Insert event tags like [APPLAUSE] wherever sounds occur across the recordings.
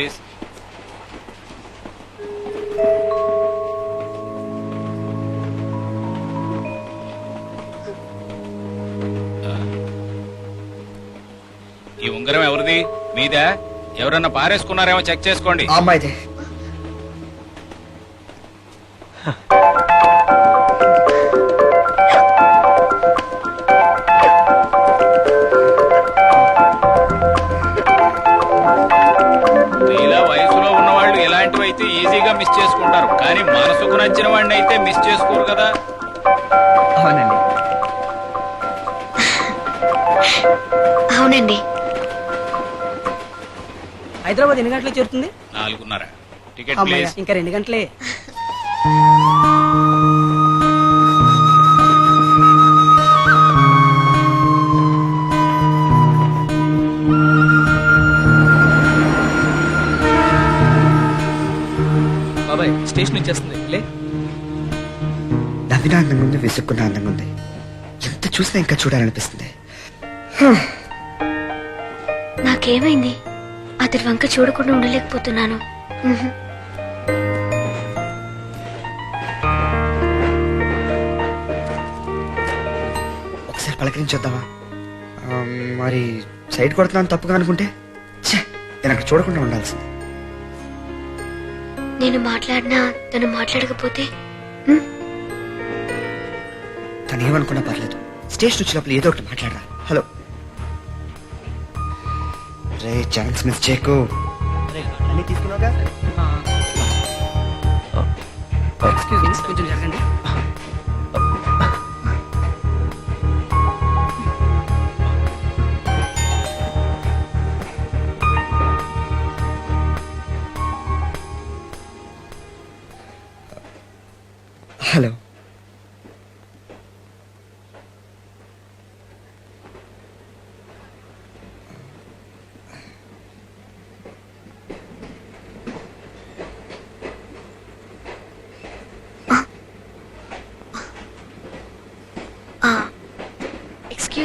Please ఈ ఉంగరం ఎవరిది? మీదా? ఎవరన్నా పారేసుకున్నారేమో చెక్ చేసుకోండి. ఆ అమ్మాయిదే. కానీ మనసుకు నచ్చిన వాడిని అయితే మిస్ చేసుకోరు కదా. అవునండి. అవునండి. హైదరాబాద్ ఎన్ని గంటలకు చేరుతుంది? నాలుగున్నర. టికెట్ ప్లీజ్ ఇంకా రెండు గంటలే. స్టేషన్ వచ్చేస్తుంది. లే. నవ్విన అందంగా ఉంది విసుక్కున్న అందంగా ఉంది ఎంత చూసినా ఇంకా చూడాలనిపిస్తుంది. నాకేమైంది? అతని వంక చూడకుండా ఉండలేకపోతున్నాను. ఒకసారి పలకరించొద్దామా? మరి సైడ్ కొడుతున్నాను తప్పుగా అనుకుంటే? నేను అక్కడ చూడకుండా ఉండాల్సింది. నేను మాట్లాడినా తను మాట్లాడకపోతే తను ఏమనుకున్నా పర్లేదు. స్టేషన్ వచ్చినప్పుడు ఏదో ఒకటి మాట్లాడరా. హలో. రే ఛాన్స్ మిస్ చేయకు. అన్ని తీసుకున్నావుగా? ఎక్స్క్యూజ్ మీ కొంచెం జరగండి.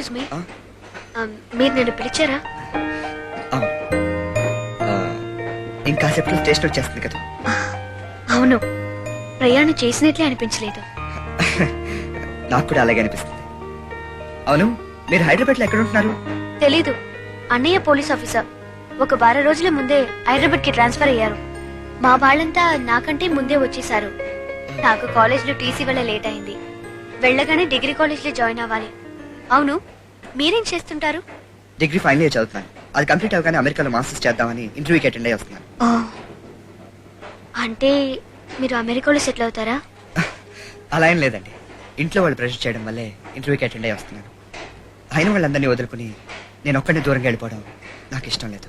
ఎక్స్క్యూజ్ మీ ఆ? మీరు నన్ను పిలిచారా? ఇంకాసేపట్లో స్టేషన్ వచ్చేస్తుంది కదా. అవును. ప్రయాణం చేసినట్లే అనిపించలేదు. [LAUGHS] నాకు కూడా అలాగే అనిపిస్తుంది. అవును మీరు హైదరాబాద్లో ఎక్కడ ఉంటున్నారు? తెలీదు. అన్నయ్య పోలీస్ ఆఫీసర్. ఒక వారం రోజుల ముందే హైదరాబాద్కి ట్రాన్స్ఫర్ అయ్యారు. మా వాళ్ళంతా నాకంటే ముందే వచ్చేసారు. నాకు కాలేజ్లో టీసీ వల్ల లేట్ అయింది. వెళ్ళగానే డిగ్రీ కాలేజ్లో జాయిన్ అవ్వాలి. అవును మీరేం చేస్తుంటారు? డిగ్రీ ఫైనల్ ఇయర్ చదువుతున్నాను. అది కంప్లీట్ అవగానే అమెరికాలో మాస్టర్స్ చేద్దామని ఇంటర్వ్యూకి అటెండ్ అయ్యి వస్తున్నాను. అంటే మీరు అమెరికాలో సెటిల్ అవుతారా? [LAUGHS] అలా ఏం లేదండి. ఇంట్లో వాళ్ళు ప్రెషర్ చేయడం వల్లే ఇంటర్వ్యూకి అటెండ్ అయ్యి వస్తున్నాను. అయిన వాళ్ళందరినీ వదులుకుని నేను ఒక్కడిని దూరంగా వెళ్ళిపోవడం నాకు ఇష్టం లేదు.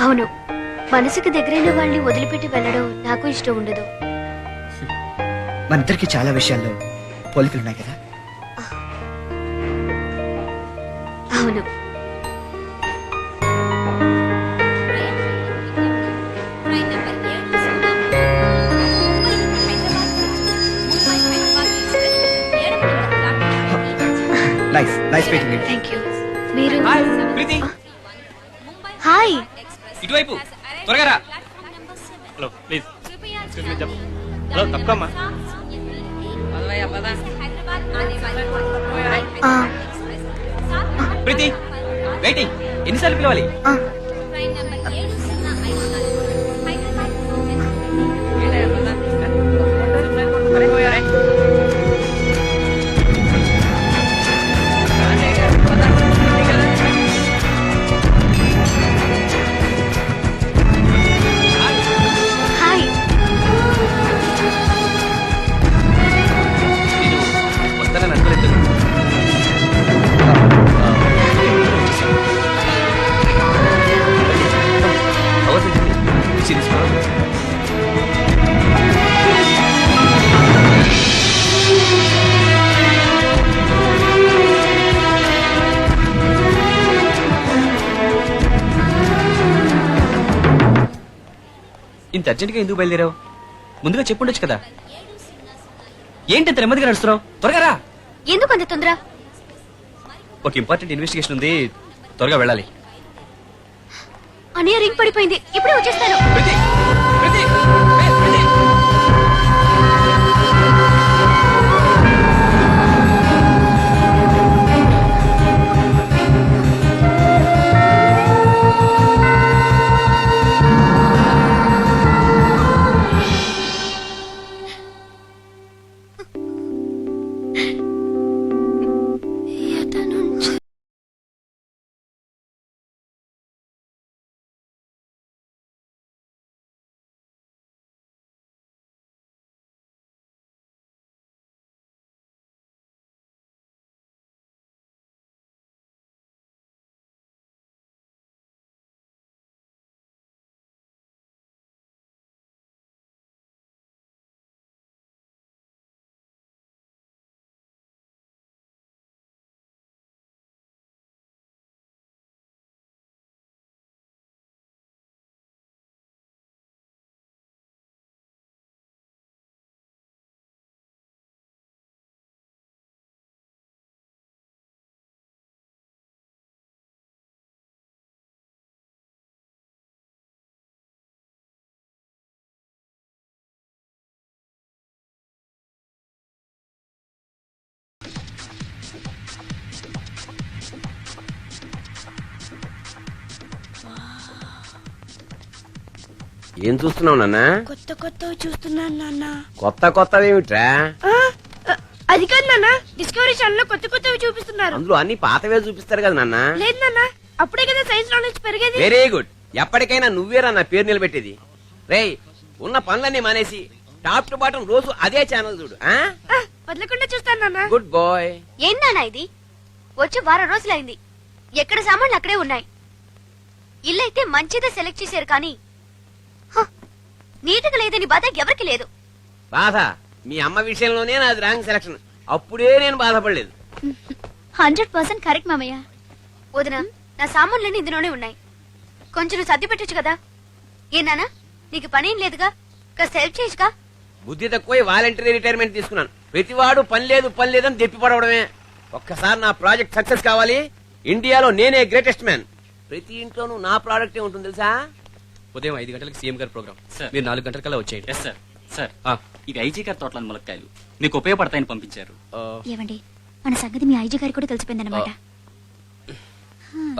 అవును. మనసుకు దగ్గరైన వాళ్ళని వదిలిపెట్టి వెళ్ళడం నాకు ఇష్టం ఉండదు. [LAUGHS] మన ఇద్దరికి చాలా విషయాల్లో పోలికలు ఉన్నాయి కదా. అవును. Nice nice meeting you thank you మీరు హాయ్ ప్రీతి హాయ్ ఇటువైపు. త్వరగా రా. హలో ప్లీజ్ హలో తప్పకమ్మా. ప్రీతి వెయిటింగ్ ఎన్నిసార్లు పిలవాలి? అర్జెంట్గా ఎందుకు బయలుదేరావు? ముందుగా చెప్పుండొచ్చు కదా. ఏంటి ఇంత నెమ్మదిగా నడుస్తున్నావు? త్వరగా రా. ఎందుకు అంత తొందర ఒక ఇంపార్టెంట్ ఇన్వెస్టిగేషన్ ఉంది. త్వరగా వెళ్ళాలి. అన్నయ్య రింగ్ పడిపోయింది. ఇప్పుడే వచ్చేస్తాను. ఏం చూస్తున్నావు నాన్న? కొత్త కొత్తవి చూస్తున్నాను నాన్న. కొత్త కొత్తవేమిట్రా ఆ, ఆ, అది కాదు నాన్న. డిస్కవరీ ఛానల్లో కొత్త కొత్తవి చూపిస్తున్నారు. అందులో అన్ని పాతవే చూపిస్తారు కదా నాన్న? లేదు నాన్న. అప్పుడే కదా సైన్స్ నాలెడ్జ్ పెరిగేది. వెరీ గుడ్ ఎప్పటికైనా నువ్వేరా నా పేరు నిలబెట్టేది? రేయ్ ఉన్న పనులన్నీ మానేసి టాప్ టు బాటం రోజు అదే ఛానల్ చూడు ఆ, వదలకుండా చూస్తాను నాన్న. గుడ్ బాయ్ ఏందన్నా ఇది? వచ్చి వారం రోజులైంది. ఎక్కడ సామాన్లు అక్కడే ఉన్నాయి. ఇల్లు అయితే మంచిదే సెలెక్ట్ చేశారు కానీ హ, నీట్గా లేదని బాధ ఎవరికి లేదు. బాధ మీ అమ్మ విషయంలోనే నాది రాంగ్ సెలక్షన్ అప్పుడే నేను బాధపడలేదు. హండ్రెడ్ పర్సెంట్ కరెక్ట్ మామయ్య. వదిన నా సామాన్లన్నీ ఇందులోనే ఉన్నాయి. కొంచెం నువ్వు సర్ది పెట్టొచ్చు కదా. ఏ నీకు పనేం లేదుగా? కాస్త హెల్ప్ చేయొచ్చుగా? బుద్ధి తక్కువ వాలంటరీ రిటైర్మెంట్ తీసుకున్నాను. ప్రతివాడు పని లేదు పని లేదని దెప్పి పడవడమే. ఒక్కసారి నా ప్రాజెక్ట్ సక్సెస్ కావాలి. ఇండియాలో నేనే గ్రేటెస్ట్ మ్యాన్ ప్రతి ఇంట్లోనూ నా ప్రాడక్టే ఉంటుంది తెలుసా? ఉదయం ఐదు గంటలకు సీఎం గారి ప్రోగ్రామ్ సార్. మీరు నాలుగు గంటల కల్లా వచ్చేయండి. ఎస్ సార్ సార్ ఆ, ఇవి ఐజీ గారి తోటలను ములక్కాయలు. మీకు ఉపయోగపడతాయని పంపించారు. ఆ, మన సంగతి మీ ఐజీ గారికి కూడా తెలిసిపోయిందన్నమాట.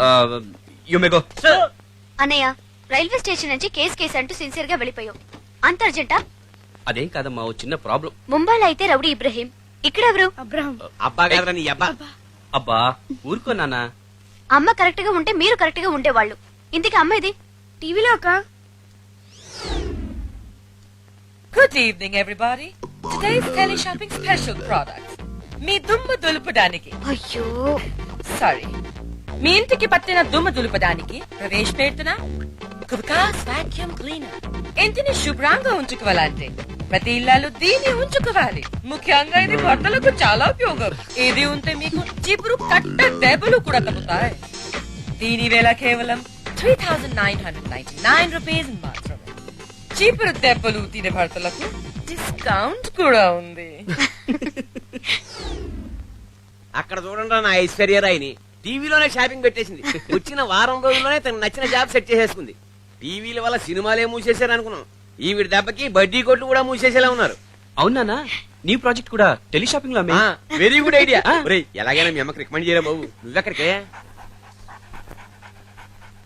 ఆ, you may go. అన్నయ్య రైల్వే స్టేషన్ నుంచి కేసు కేసు అంటూ సిన్సియర్గా వెళ్ళిపోయావు. అంత అర్జెంటా? అదేం కాదమ్మా ఓ చిన్న ప్రాబ్లం. ముంబైలో అయితే రౌడీ ఇబ్రహీం. ఇక్కడెవరు అబ్రహం. అబ్బా కాదురా నీ అబ్బా. అబ్బా. ఊరుకో నాన్న. అమ్మ కరెక్ట్గా ఉంటే మీరు కరెక్ట్గా ఉండేవాళ్ళు. ఇంతకీ అమ్మ ఇది? టీవీలో ఒక Good evening, everybody. Today's tele shopping special products. మీ దుమ్ము దులుపడానికి అయ్యో. సారీ మీ ఇంటికి పట్టిన దుమ్ము దులుపడానికి ప్రవేశపెడుతున్న కుబకాస్ వాక్యూమ్ క్లీనర్ ఇంటిని శుభ్రంగా ఉంచుకోవాలంటే ప్రతి ఇళ్ళలో దీన్ని ఉంచుకోవాలి. ముఖ్యంగా ఇది బట్టలకు చాలా ఉపయోగం. ఇది ఉంటే మీకు జిబురు కట్ట దెబ్బలు కూడా తగ్గుతాయి. దీని వేల కేవలం three thousand nine hundred ninety nine rupees మాత్రమే. చీపురు దెబ్బలు తినే భర్తలకు డిస్కౌంట్ కూడా ఉంది. అక్కడ చూడండి నా ఐశ్వర్యరాయిని టీవీలోనే షాపింగ్ పెట్టేసింది. వచ్చిన వారం రోజుల్లోనే తనకు నచ్చిన జాబ్ సెట్ చేసేసుకుంది. టీవీల వల్ల సినిమాలే మూసేశారు అనుకున్నాం. ఈవిడ దెబ్బకి బడ్డీ కొట్లు కూడా మూసేసేలా ఉన్నారు. అవును నాన్న నీ ప్రాజెక్ట్ కూడా టెలి షాపింగ్లో. Very good idea. ఎలాగైనా మీ అమ్మకి రికమెండ్ చేయరా బాబు. నువ్వెక్కడికే?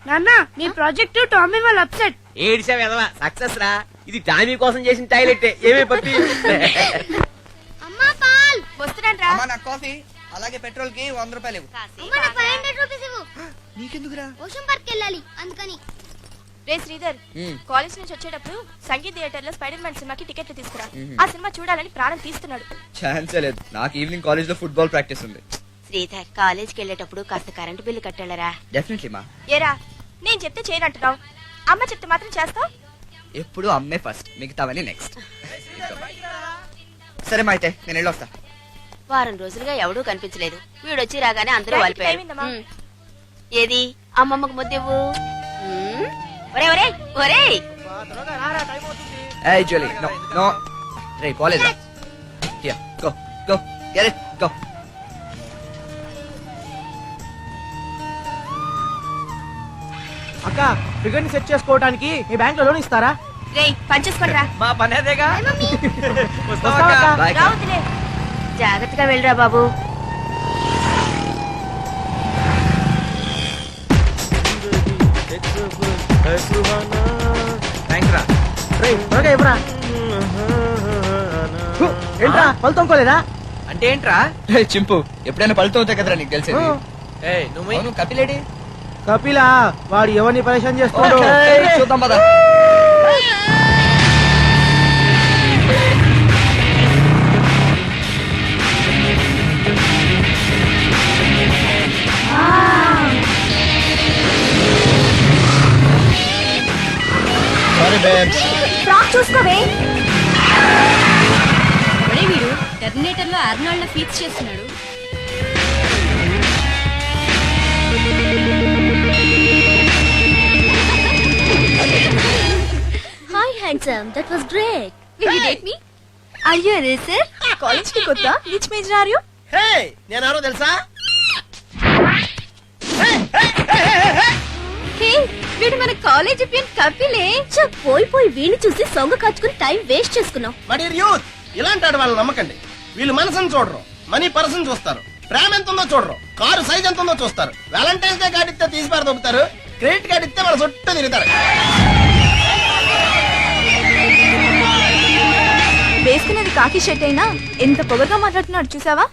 నాన్న మీ ప్రాజెక్ట్ టామీ వాళ్ళ అప్సెట్. ఏడిసా వెదవా? సక్సెస్ రా. ఇది టామీ కోసం చేసిన టాయిలెట్ ఏమే పప్పి? అమ్మా పాల్. వస్తున్నాను అమ్మా నాకు కాఫీ. అలాగే పెట్రోల్కి వంద రూపాయలు ఇవ్వు. నీకెందుకురా? ఓషన్ పార్క్ వెళ్ళాలి అందుకని. రే శ్రీధర్. కాలేజ్ నుంచి వచ్చేటప్పుడు సంగీత్ థియేటర్లో స్పైడర్ మ్యాన్ సినిమాకి టికెట్లు తీసుకురా. ఆ సినిమా చూడాలని ప్రాణం తీస్తున్నాడు. ఛాన్సే లేదు. నాకు ఈవినింగ్ కాలేజ్లో ఫుట్బాల్ ప్రాక్టీస్ ఉంది. శ్రీధర్ కాలేజ్కి వెళ్ళేటప్పుడు కాస్త కరెంటు బిల్లు కట్టాలరా. డెఫినెట్లీ మా. ఏరా నేను చెప్తే చేయనంటున్నావు. అమ్మ చెప్తే మాత్రం చేస్తావు? ఎప్పుడు అమ్మే ఫస్ట్ మిగతావన్నీ నెక్స్ట్ సరే మా అయితే నేను వెళ్ళొస్తా. వారం రోజులుగా ఎవడూ కనిపించలేదు. వీడొచ్చి రాగానే అందరూ వాలిపోయారు. ఏది? అమ్మమ్మకు ముద్దివ్వు. ఒరే ఒరే ఒరే up. Here, go, go, get అక్క ఫిగర్ని సెట్ చేసుకోవడానికి మీ బ్యాంక్లో లోన్ ఇస్తారా? రేయ్ రా మా పని అదేగా? వస్తావా అక్క? బాయ్ రావద్దులే జాగ్రత్తగా వెళ్ళరా బాబు. థ్యాంక్స్ రా. రేయ్, త్వరగా ఇవ్వరా? హు, ఏంట్రా పళ్ళు తొంకోలేదా అంటే ఏంట్రా? చింపు ఎప్పుడైనా పళ్ళతో అవుతాయి కదరా నీకు తెలిసేది? ఏయ్ నువ్వు అవును కపిలేడి కపిలా వాడు ఎవరిని పరేషాన్ చేస్తాడు చూద్దాం పద. చూసుకోవే. వీడు టెర్మినేటర్లో అర్నాల్డ్ ఫీచ్ చేస్తున్నాడు. Hi handsome that was great will you date me are you racer కాలేజ్కి కొత్త which major are you hey నేను ఎవరో తెలుసా? హే వీడు మన కాలేజ్ పియన్ కపిలే. చ పోయి పోయి వీణి చూసి సొంగ కాచుకుని టైం వేస్ట్ చేసుకున్నాం. మరి యూత్ ఇలాంటి వాళ్ళని నమ్మకండి. వీళ్ళు మనసుని చూడరు మనీ పర్సన్ చూస్తారు. ప్రేమ ఎంత ఉందో చూడరు కారు సైజ్ ఎంత ఉందో చూస్తారు. వ్యాలంటైన్స్ డే కార్డు ఇస్తే తీసి పారు దొబ్బుతారు క్రెడిట్ కార్డు ఇస్తే మన చుట్టూ తిరుగుతారు. వేసుకునేది కాకి షర్ట్ అయినా ఎంత పొగగా మాట్లాడుతున్నాడు చూసావా?